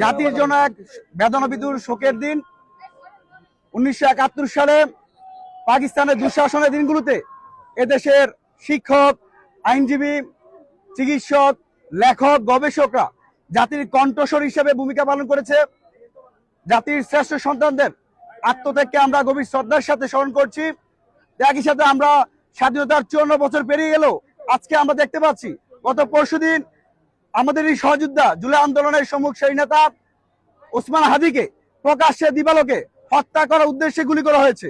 জাতির জন্য এক বেদনাবিদুর শোকের দিন। উনিশশো একাত্তর সালে পাকিস্তানের দুঃশাসনের দিনগুলোতে এদেশের শিক্ষক, আইনজীবী, চিকিৎসক, লেখক, গবেষকরা জাতির কণ্ঠস্বর হিসেবে ভূমিকা পালন করেছে। জাতির শ্রেষ্ঠ সন্তানদের আত্মত্যাগকে আমরা গভীর শ্রদ্ধার সাথে স্মরণ করছি। একই সাথে আমরা স্বাধীনতার চুয়ান্ন বছর পেরিয়ে গেল আজকে আমরা দেখতে পাচ্ছি, গত পরশুদিন আমাদের এই সহযোদ্ধা জুলাই আন্দোলনের সম্মুখ সেই নেতা ওসমান হাদিকে প্রকাশ্যে দিবালোকে হত্যা করার উদ্দেশ্যে গুলি করা হয়েছে।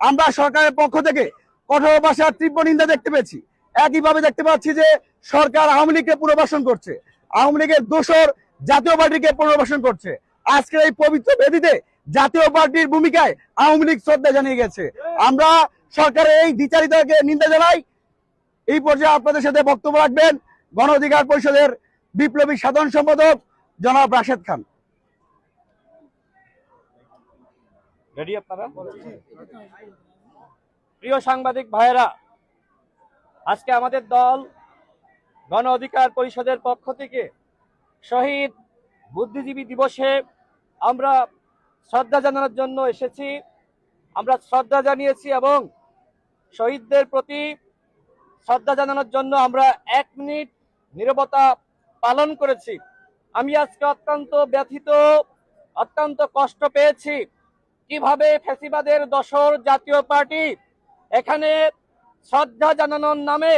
আমরা সরকারের পক্ষ থেকে কঠোর ভাষার তীব্র নিন্দা দেখতে পেয়েছি। একইভাবে দেখতে পাচ্ছি যে সরকার আওয়ামী লীগকে পুনর্বাসন করছে। আওয়ামী লীগের দোষর জাতীয় পার্টিকে পুনর্বাসন করছে। আজকের এই পবিত্র বেদিতে জাতীয় পার্টির ভূমিকায় আওয়ামী লীগ শ্রদ্ধা জানিয়ে গেছে। আমরা সরকারের এই বিচারিতাকে নিন্দা জানাই। এই পর্যায়ে আপনাদের সাথে বক্তব্য রাখবেন গণ অধিকার পরিষদের বিপ্লবী সাধারণ সম্পাদক জনাব রাশেদ খান। প্রিয় সাংবাদিক ভাইয়েরা, আজকে আমাদের দল গণ অধিকার পরিষদের পক্ষ থেকে শহীদ বুদ্ধিজীবী দিবসে আমরা শ্রদ্ধা জানানোর জন্য এসেছি। আমরা শ্রদ্ধা জানিয়েছি এবং শহীদদের প্রতি শ্রদ্ধা জানানোর জন্য আমরা এক মিনিট নীরবতা পালন করেছি। আমি আজকে অত্যন্ত ব্যথিত, অত্যন্ত কষ্ট পেয়েছি। কীভাবে ফেসিবাদের দশর জাতীয় পার্টি এখানে শ্রদ্ধা জানানোর নামে